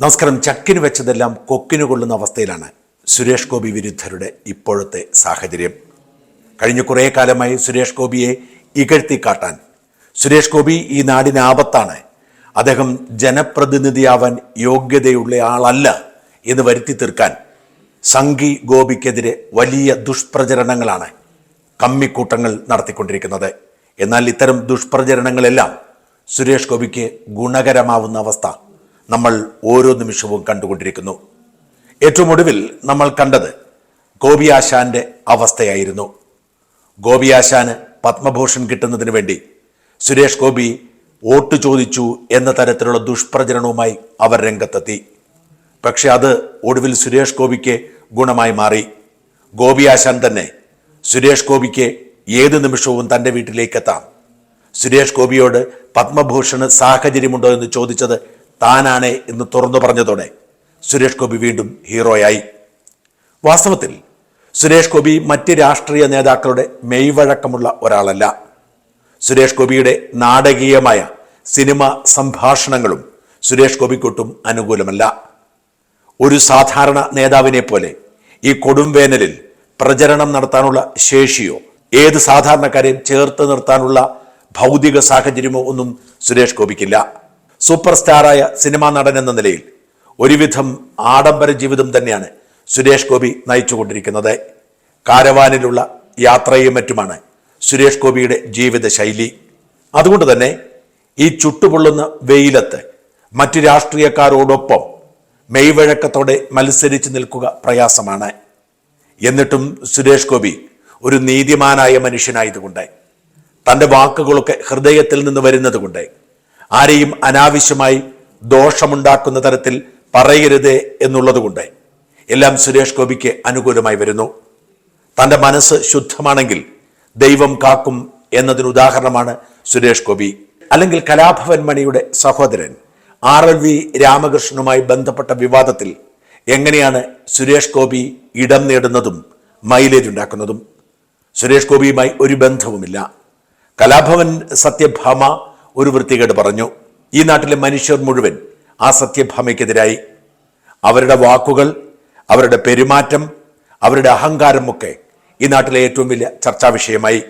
നമസ്കാരം. ചക്കിന് വെച്ചതെല്ലാം കൊക്കിന് കൊള്ളുന്ന അവസ്ഥയിലാണ് സുരേഷ് ഗോപി വിരുദ്ധരുടെ ഇപ്പോഴത്തെ സാഹചര്യം. കഴിഞ്ഞ കുറേ കാലമായി സുരേഷ് ഗോപിയെ ഇകഴ്ത്തി കാട്ടാൻ സുരേഷ് ഗോപി ഈ നാടിന് ആപത്താണ്. അദ്ദേഹം ജനപ്രതിനിധിയാവാൻ യോഗ്യതയുള്ള ആളല്ല എന്ന് വരുത്തി തീർക്കാൻ സംഗി ഗോപിക്കെതിരെ വലിയ ദുഷ്പ്രചരണങ്ങളാണ് കമ്മിക്കൂട്ടങ്ങൾ നടത്തിക്കൊണ്ടിരിക്കുന്നത്. എന്നാൽ ഇത്തരം ദുഷ്പ്രചരണങ്ങളെല്ലാം സുരേഷ് ഗോപിക്ക് ഗുണകരമാവുന്ന അവസ്ഥ നമ്മൾ ഓരോ നിമിഷവും കണ്ടുകൊണ്ടിരിക്കുന്നു. ഏറ്റവും ഒടുവിൽ നമ്മൾ കണ്ടത് ഗോപി ആശാന്റെ അവസ്ഥയായിരുന്നു. ഗോപി ആശാന് പത്മഭൂഷൺ കിട്ടുന്നതിന് വേണ്ടി സുരേഷ് ഗോപി വോട്ട് ചോദിച്ചു എന്ന തരത്തിലുള്ള ദുഷ്പ്രചരണവുമായി അവർ രംഗത്തെത്തി. പക്ഷെ അത് ഒടുവിൽ സുരേഷ് ഗോപിക്ക് ഗുണമായി മാറി. ഗോപി ആശാൻ തന്നെ സുരേഷ് ഗോപിക്ക് ഏത് നിമിഷവും തന്റെ വീട്ടിലേക്ക് എത്താം. സുരേഷ് ഗോപിയോട് പത്മഭൂഷണ് സാഹചര്യമുണ്ടോ എന്ന് ചോദിച്ചത് താനാണ് എന്ന് തുറന്നു പറഞ്ഞതോടെ സുരേഷ് ഗോപി വീണ്ടും ഹീറോയായി. വാസ്തവത്തിൽ സുരേഷ് ഗോപി മറ്റ് രാഷ്ട്രീയ നേതാക്കളുടെ മെയ്വഴക്കമുള്ള ഒരാളല്ല. സുരേഷ് ഗോപിയുടെ നാടകീയമായ സിനിമ സംഭാഷണങ്ങളും സുരേഷ് ഗോപിക്കൊട്ടും അനുകൂലമല്ല. ഒരു സാധാരണ നേതാവിനെ പോലെ ഈ കൊടും വേനലിൽ പ്രചരണം നടത്താനുള്ള ശേഷിയോ ഏത് സാധാരണക്കാരെയും ചേർത്ത് നിർത്താനുള്ള ഭൗതിക സാഹചര്യമോ ഒന്നും സുരേഷ് ഗോപിക്കില്ല. സൂപ്പർ സ്റ്റാറായ സിനിമാ നടൻ എന്ന നിലയിൽ ഒരുവിധം ആഡംബര ജീവിതം തന്നെയാണ് സുരേഷ് ഗോപി നയിച്ചുകൊണ്ടിരിക്കുന്നത്. കാരവാനിലുള്ള യാത്രയും മറ്റുമാണ് സുരേഷ് ഗോപിയുടെ ജീവിത ശൈലി. അതുകൊണ്ട് തന്നെ ഈ ചുട്ടുപൊള്ളുന്ന വെയിലത്ത് മറ്റു രാഷ്ട്രീയക്കാരോടൊപ്പം മെയ്വഴക്കത്തോടെ മത്സരിച്ച് നിൽക്കുക പ്രയാസമാണ്. എന്നിട്ടും സുരേഷ് ഗോപി ഒരു നീതിമാനായ മനുഷ്യനായതുകൊണ്ട് തന്റെ വാക്കുകളൊക്കെ ഹൃദയത്തിൽ നിന്ന് വരുന്നത് കൊണ്ട് ആരെയും അനാവശ്യമായി ദോഷമുണ്ടാക്കുന്ന തരത്തിൽ പറയരുത് എന്നുള്ളതുകൊണ്ട് എല്ലാം സുരേഷ് ഗോപിക്ക് അനുകൂലമായി വരുന്നു. തന്റെ മനസ്സ് ശുദ്ധമാണെങ്കിൽ ദൈവം കാക്കും എന്നതിന് ഉദാഹരണമാണ് സുരേഷ് ഗോപി. അല്ലെങ്കിൽ കലാഭവൻ മണിയുടെ സഹോദരൻ ആർ എൽ വി രാമകൃഷ്ണനുമായി ബന്ധപ്പെട്ട വിവാദത്തിൽ എങ്ങനെയാണ് സുരേഷ് ഗോപി ഇടം നേടുന്നതും മൈലേജ് ഉണ്ടാക്കുന്നതും. സുരേഷ് ഗോപിയുമായി ഒരു ബന്ധവുമില്ല. കലാഭവൻ സത്യഭാമ ഒരു വൃത്തികേട് പറഞ്ഞു. ഈ നാട്ടിലെ മനുഷ്യർ മുഴുവൻ ആ സത്യഭാമയ്ക്കെതിരായി. അവരുടെ വാക്കുകൾ അവരുടെ പെരുമാറ്റം അവരുടെ അഹങ്കാരമൊക്കെ ഈ നാട്ടിലെ ഏറ്റവും വലിയ ചർച്ചാ വിഷയമായി.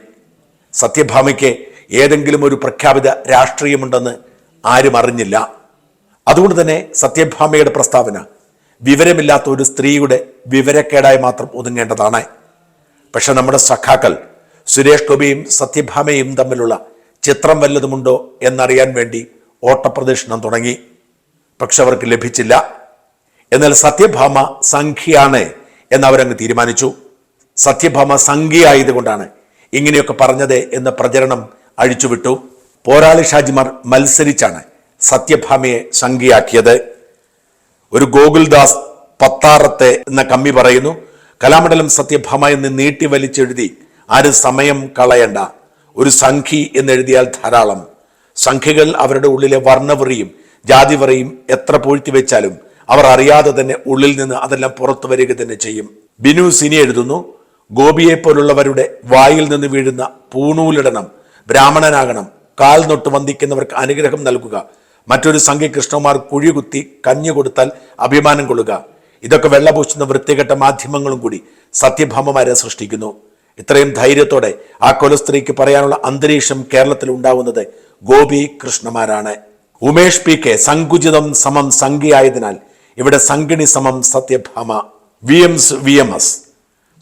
സത്യഭാമയ്ക്ക് ഏതെങ്കിലും ഒരു പ്രഖ്യാപിത രാഷ്ട്രീയമുണ്ടെന്ന് ആരും അറിഞ്ഞില്ല. അതുകൊണ്ട് തന്നെ സത്യഭാമയുടെ പ്രസ്താവന വിവരമില്ലാത്ത ഒരു സ്ത്രീയുടെ വിവരക്കേടായി മാത്രം ഒതുങ്ങേണ്ടതാണ്. പക്ഷെ നമ്മുടെ സഖാക്കൾ സുരേഷ് ഗോപിയും സത്യഭാമയും തമ്മിലുള്ള ചിത്രം വല്ലതുമുണ്ടോ എന്നറിയാൻ വേണ്ടി ഓട്ടപ്രദക്ഷിണം തുടങ്ങി. പക്ഷെ അവർക്ക് ലഭിച്ചില്ല. എന്നാൽ സത്യഭാമ സംഖ്യയാണ് എന്ന് അവരങ്ങ് തീരുമാനിച്ചു. സത്യഭാമ സംഖ്യ ആയതുകൊണ്ടാണ് ഇങ്ങനെയൊക്കെ പറഞ്ഞത് എന്ന പ്രചരണം അഴിച്ചുവിട്ടു. പോരാളി ഷാജിമാർ മത്സരിച്ചാണ് സത്യഭാമയെ സംഖ്യയാക്കിയത്. ഒരു ഗോകുൽദാസ് പത്താറത്തെ എന്ന കമ്മി പറയുന്നു കലാമണ്ഡലം സത്യഭാമ എന്ന് നീട്ടി വലിച്ചെഴുതി ആരും സമയം കളയണ്ട. ഒരു സംഖി എന്നെഴുതിയാൽ ധാരാളം. സംഖ്യകൾ അവരുടെ ഉള്ളിലെ വർണവറിയും ജാതിവറിയും എത്ര പൂഴ്ത്തി വെച്ചാലും അവർ അറിയാതെ തന്നെ ഉള്ളിൽ നിന്ന് അതെല്ലാം പുറത്തു വരിക തന്നെ ചെയ്യും. ബിനു സിനി എഴുതുന്നു ഗോപിയെ പോലുള്ളവരുടെ വായിൽ നിന്ന് വീഴുന്ന പൂണൂലിടണം ബ്രാഹ്മണനാകണം കാൽ നൊട്ട് വന്ദിക്കുന്നവർക്ക് അനുഗ്രഹം നൽകുക മറ്റൊരു സംഖ്യ കൃഷ്ണകുമാർ കുഴികുത്തി കഞ്ഞു കൊടുത്താൽ അഭിമാനം കൊള്ളുക. ഇതൊക്കെ വെള്ളപൂശുന്ന വൃത്തികെട്ട മാധ്യമങ്ങളും കൂടി സത്യഭാമമാരെ സൃഷ്ടിക്കുന്നു. ഇത്രയും ധൈര്യത്തോടെ ആ കൊലസ്ത്രീക്ക് പറയാനുള്ള അന്തരീക്ഷം കേരളത്തിൽ ഉണ്ടാവുന്നത് ഗോപി കൃഷ്ണമാരാണ്. ഉമേഷ് പി കെ സങ്കുചിതം സമം സംഖ്യയായതിനാൽ ഇവിടെ സംഗിണി സമം Satyabhama. V M V M S.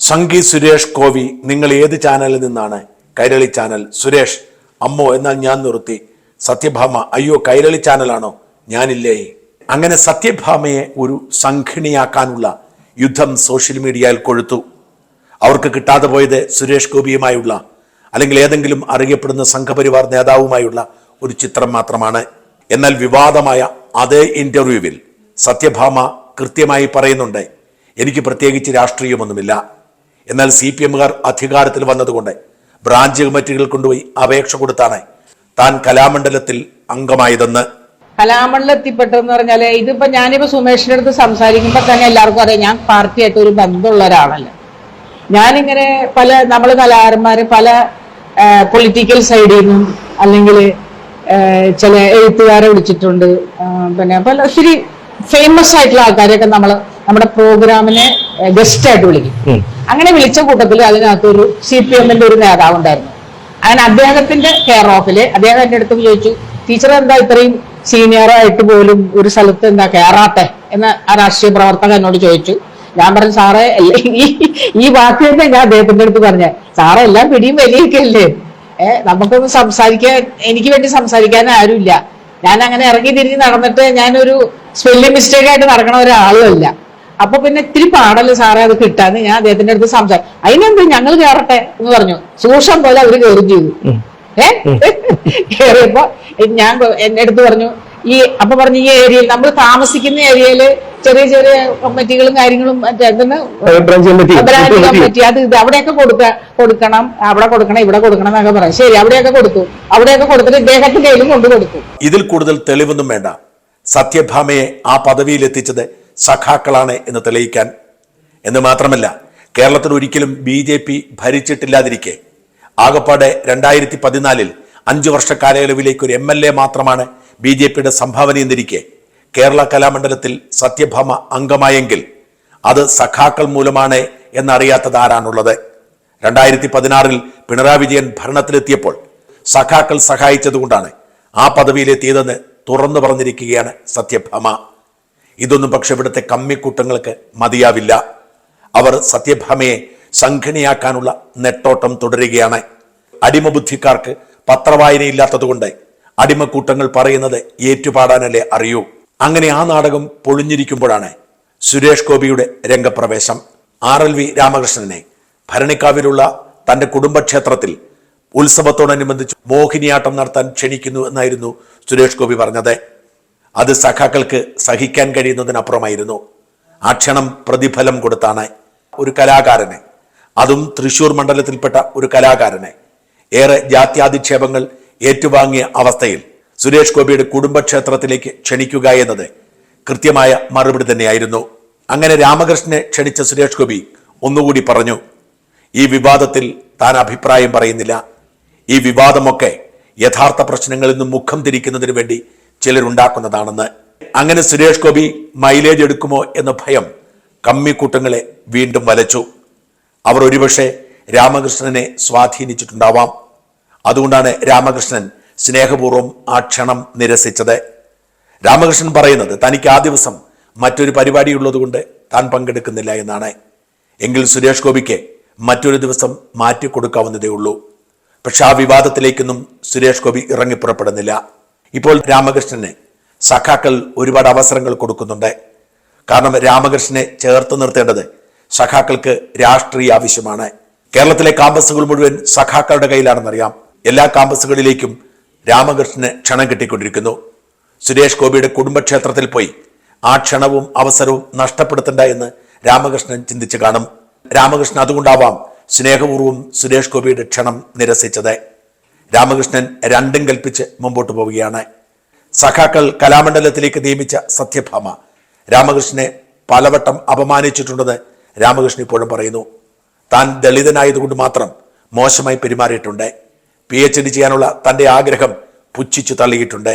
Sanghi Suresh കോവി നിങ്ങൾ ഏത് ചാനലിൽ നിന്നാണ്? കൈരളി ചാനൽ സുരേഷ്. അമ്മോ എന്നാൽ ഞാൻ നിർത്തി. സത്യഭാമ അയ്യോ കൈരളി ചാനലാണോ? ഞാനില്ലേ. അങ്ങനെ സത്യഭാമയെ ഒരു സംഘിണിയാക്കാനുള്ള യുദ്ധം സോഷ്യൽ മീഡിയയിൽ കൊഴുത്തു. അവർക്ക് കിട്ടാതെ പോയത് സുരേഷ് ഗോപിയുമായുള്ള അല്ലെങ്കിൽ ഏതെങ്കിലും അറിയപ്പെടുന്ന സംഘപരിവാർ നേതാവുമായുള്ള ഒരു ചിത്രം മാത്രമാണ്. എന്നാൽ വിവാദമായ അതേ ഇന്റർവ്യൂവിൽ സത്യഭാമ കൃത്യമായി പറയുന്നുണ്ട് എനിക്ക് പ്രത്യേകിച്ച് രാഷ്ട്രീയമൊന്നുമില്ല. എന്നാൽ സി പി എമ്മുകാർ അധികാരത്തിൽ വന്നതുകൊണ്ട് ബ്രാഞ്ച് കമ്മിറ്റികൾ കൊണ്ടുപോയി അപേക്ഷ കൊടുത്താണ് താൻ കലാമണ്ഡലത്തിൽ അംഗമായതെന്ന്. കലാമണ്ഡലത്തിപ്പെട്ടെന്ന് പറഞ്ഞാൽ ഇതിപ്പോ ഞാനിപ്പോ സുമേഷിന്റെ അടുത്ത് സംസാരിക്കുമ്പോ തന്നെ എല്ലാവർക്കും അറിയാം ഞാൻ പാർട്ടിയായിട്ട് ഒരു ബന്ധമുള്ള ഒരാളല്ല. ഞാനിങ്ങനെ പല നമ്മൾ കലാകാരന്മാര് പല പൊളിറ്റിക്കൽ സൈഡിൽ നിന്നും അല്ലെങ്കിൽ ചില എഴുത്തുകാരെ വിളിച്ചിട്ടുണ്ട്. പിന്നെ പല ഒത്തിരി ഫേമസ് ആയിട്ടുള്ള ആൾക്കാരെയൊക്കെ നമ്മൾ നമ്മുടെ പ്രോഗ്രാമിനെ ഗസ്റ്റ് ആയിട്ട് വിളിക്കും. അങ്ങനെ വിളിച്ച കൂട്ടത്തിൽ അതിനകത്ത് ഒരു സി പി എമ്മിന്റെ ഒരു നേതാവ് ഉണ്ടായിരുന്നു. അങ്ങനെ അദ്ദേഹത്തിന്റെ കെയർ ഓഫിൽ അദ്ദേഹം എന്റെ അടുത്ത് ചോദിച്ചു ടീച്ചർ എന്താ ഇത്രയും സീനിയറായിട്ട് പോലും ഒരു സ്ഥലത്ത് എന്താ കയറാത്തെ എന്ന് ആ രാഷ്ട്രീയ പ്രവർത്തകൻ എന്നോട് ചോദിച്ചു. ഞാൻ പറഞ്ഞു സാറേ ഈ ഈ വാക്ക് തന്നെ ഞാൻ അദ്ദേഹത്തിന്റെ അടുത്ത് പറഞ്ഞ. സാറേ എല്ലാം പിടിയും വലിയൊക്കെ അല്ലേ ഏഹ് നമുക്കൊന്ന് സംസാരിക്കാൻ എനിക്ക് വേണ്ടി സംസാരിക്കാൻ ആരുമില്ല. ഞാൻ അങ്ങനെ ഇറങ്ങി തിരിഞ്ഞ് നടന്നിട്ട് ഞാനൊരു സ്പെല്ലിംഗ് മിസ്റ്റേക്ക് ആയിട്ട് നടക്കണ ഒരാളുമല്ല അപ്പൊ പിന്നെ ഇത്തിരി പാടല്ലേ സാറേ അത് കിട്ടാന്ന് ഞാൻ അദ്ദേഹത്തിന്റെ അടുത്ത് സംസാരം അതിനെന്ത് ഞങ്ങൾ കയറട്ടെ എന്ന് പറഞ്ഞു. സൂക്ഷം പോലെ അവർ കയറും ചെയ്തു. ഏ? കയറിയപ്പോ ഞാൻ എന്റെ അടുത്ത് പറഞ്ഞു ഈ അപ്പൊ പറഞ്ഞു ഈ ഏരിയയിൽ നമ്മൾ താമസിക്കുന്ന ഏരിയയിൽ ചെറിയ ചെറിയ കമ്മിറ്റികളും കാര്യങ്ങളും മറ്റേ എന്തെന്ന് ബ്രാഞ്ച് കമ്മിറ്റി. ബ്രാൻഡ് അത് ഇത് അവിടെയൊക്കെ കൊടുക്ക കൊടുക്കണം. അവിടെ കൊടുക്കണം ഇവിടെ കൊടുക്കണം എന്നൊക്കെ പറയാം. ശരി അവിടെയൊക്കെ കൊടുത്തു. അവിടെയൊക്കെ കൊടുത്തിട്ട് ഇദ്ദേഹത്തിന്റെ കയ്യിലും കൊണ്ടു കൊടുത്തു. ഇതിൽ കൂടുതൽ തെളിവൊന്നും വേണ്ട. സത്യഭാമയെ ആ പദവിയിൽ എത്തിച്ചത് സഖാക്കളാണ് എന്ന് തെളിയിക്കാൻ. എന്ന് മാത്രമല്ല കേരളത്തിൽ ഒരിക്കലും ബി ജെ പി ഭരിച്ചിട്ടില്ലാതിരിക്കെ. ആകപ്പാടെ രണ്ടായിരത്തി പതിനാലിൽ അഞ്ചു വർഷ കാലയളവിലേക്ക് ഒരു എം എൽ എ മാത്രമാണ് ബി ജെ പിയുടെ സംഭാവന എന്നിരിക്കെ കേരള കലാമണ്ഡലത്തിൽ സത്യഭാമ അംഗമായെങ്കിൽ അത് സഖാക്കൾ മൂലമാണ് എന്നറിയാത്തത് ആരാണുള്ളത്? രണ്ടായിരത്തി പതിനാറിൽ പിണറായി വിജയൻ ഭരണത്തിലെത്തിയപ്പോൾ സഖാക്കൾ സഹായിച്ചതുകൊണ്ടാണ് ആ പദവിയിലെത്തിയതെന്ന് തുറന്നു പറഞ്ഞിരിക്കുകയാണ് സത്യഭാമ. ഇതൊന്നും പക്ഷെ ഇവിടുത്തെ കമ്മിക്കൂട്ടങ്ങൾക്ക് മതിയാവില്ല. അവർ സത്യഭാമയെ സംഘടനയാക്കാനുള്ള നെട്ടോട്ടം തുടരുകയാണ്. അടിമബുദ്ധിക്കാർക്ക് പത്രവായനയില്ലാത്തതുകൊണ്ട് അടിമക്കൂട്ടങ്ങൾ പറയുന്നത് ഏറ്റുപാടാനല്ലേ അറിയൂ. അങ്ങനെ ആ നാടകം പൊളിഞ്ഞിരിക്കുമ്പോഴാണ് സുരേഷ് ഗോപിയുടെ രംഗപ്രവേശം. ആർ എൽ വി രാമകൃഷ്ണനെ ഭരണിക്കാവിലുള്ള തന്റെ കുടുംബക്ഷേത്രത്തിൽ ഉത്സവത്തോടനുബന്ധിച്ച് മോഹിനിയാട്ടം നടത്താൻ ക്ഷണിക്കുന്നു എന്നായിരുന്നു സുരേഷ് ഗോപി പറഞ്ഞത്. അത് സഖാക്കൾക്ക് സഹിക്കാൻ കഴിയുന്നതിനപ്പുറമായിരുന്നു. ആ ക്ഷണം പ്രതിഫലം കൊടുത്താണ് ഒരു കലാകാരനെ. അതും തൃശൂർ മണ്ഡലത്തിൽപ്പെട്ട ഒരു കലാകാരനെ. ഏറെ ജാത്യാധിക്ഷേപങ്ങൾ ഏറ്റുവാങ്ങിയ അവസ്ഥയിൽ സുരേഷ് ഗോപിയുടെ കുടുംബക്ഷേത്രത്തിലേക്ക് ക്ഷണിക്കുക എന്നത് കൃത്യമായ മറുപടി തന്നെയായിരുന്നു. അങ്ങനെ രാമകൃഷ്ണനെ ക്ഷണിച്ച സുരേഷ് ഗോപി ഒന്നുകൂടി പറഞ്ഞു ഈ വിവാദത്തിൽ താൻ അഭിപ്രായം പറയുന്നില്ല. ഈ വിവാദമൊക്കെ യഥാർത്ഥ പ്രശ്നങ്ങളിൽ നിന്നും മുഖം തിരിക്കുന്നതിന് വേണ്ടി ചിലരുണ്ടാക്കുന്നതാണെന്ന്. അങ്ങനെ സുരേഷ് ഗോപി മൈലേജ് എടുക്കുമോ എന്ന ഭയം കമ്മിക്കൂട്ടങ്ങളെ വീണ്ടും വലച്ചു. അവർ ഒരുപക്ഷെ രാമകൃഷ്ണനെ സ്വാധീനിച്ചിട്ടുണ്ടാവാം. അതുകൊണ്ടാണ് രാമകൃഷ്ണൻ സ്നേഹപൂർവം ആ ക്ഷണം നിരസിച്ചത്. രാമകൃഷ്ണൻ പറയുന്നത് തനിക്ക് ആ ദിവസം മറ്റൊരു പരിപാടിയുള്ളതുകൊണ്ട് താൻ പങ്കെടുക്കുന്നില്ല എന്നാണ്. എങ്കിൽ സുരേഷ് ഗോപിക്ക് മറ്റൊരു ദിവസം മാറ്റിക്കൊടുക്കാവുന്നതേ ഉള്ളൂ. പക്ഷെ ആ വിവാദത്തിലേക്കൊന്നും സുരേഷ് ഗോപി ഇറങ്ങിപ്പുറപ്പെടുന്നില്ല ഇപ്പോൾ രാമകൃഷ്ണന് സഖാക്കൾ ഒരുപാട് അവസരങ്ങൾ കൊടുക്കുന്നുണ്ട്. കാരണം രാമകൃഷ്ണനെ ചേർത്ത് നിർത്തേണ്ടത് സഖാക്കൾക്ക് രാഷ്ട്രീയ ആവശ്യമാണ്. കേരളത്തിലെ കാമ്പസുകൾ മുഴുവൻ സഖാക്കളുടെ കയ്യിലാണെന്നറിയാം. എല്ലാ കാമ്പസുകളിലേക്കും രാമകൃഷ്ണന് ക്ഷണം കിട്ടിക്കൊണ്ടിരിക്കുന്നു. സുരേഷ് ഗോപിയുടെ കുടുംബക്ഷേത്രത്തിൽ പോയി ആ ക്ഷണവും അവസരവും നഷ്ടപ്പെടുത്തണ്ട എന്ന് രാമകൃഷ്ണൻ ചിന്തിച്ചു കാണും. രാമകൃഷ്ണൻ അതുകൊണ്ടാവാം സ്നേഹപൂർവം സുരേഷ് ഗോപിയുടെ ക്ഷണം നിരസിച്ചത്. രാമകൃഷ്ണൻ രണ്ടും കൽപ്പിച്ച് മുമ്പോട്ട് പോവുകയാണ്. സഖാക്കൾ കലാമണ്ഡലത്തിലേക്ക് നിയമിച്ച സത്യഭാമ രാമകൃഷ്ണനെ പലവട്ടം അപമാനിച്ചിട്ടുണ്ടെന്ന് രാമകൃഷ്ണൻ ഇപ്പോഴും പറയുന്നു. താൻ ദളിതനായതുകൊണ്ട് മാത്രം മോശമായി പെരുമാറിയിട്ടുണ്ട്. പി എച്ച് ഡി ചെയ്യാനുള്ള തന്റെ ആഗ്രഹം പുച്ഛിച്ചു തള്ളിയിട്ടുണ്ട്.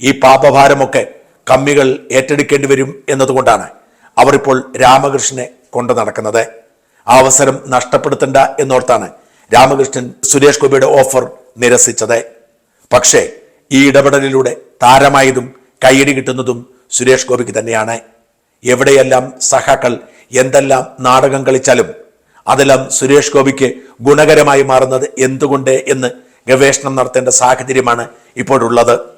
ഈ പാപഭാരമൊക്കെ കമ്മികൾ ഏറ്റെടുക്കേണ്ടി വരും എന്നതുകൊണ്ടാണ് അവർ ഇപ്പോൾ രാമകൃഷ്ണനെ കൊണ്ടു നടക്കുന്നത്. ആ അവസരം നഷ്ടപ്പെടുത്തണ്ട എന്നോർത്താണ് രാമകൃഷ്ണൻ സുരേഷ് ഗോപിയുടെ ഓഫർ നിരസിച്ചത്. പക്ഷേ ഈ ഇടപെടലിലൂടെ താരമായതും കൈയടി കിട്ടുന്നതും സുരേഷ് ഗോപിക്ക് തന്നെയാണ്. എവിടെയെല്ലാം സഹാക്കൾ എന്തെല്ലാം നാടകം കളിച്ചാലും അതെല്ലാം സുരേഷ് ഗോപിക്ക് ഗുണകരമായി മാറുന്നത് എന്തുകൊണ്ട് എന്ന് ഗവേഷണം നടത്തേണ്ട സാഹചര്യമാണ് ഇപ്പോഴുള്ളത്.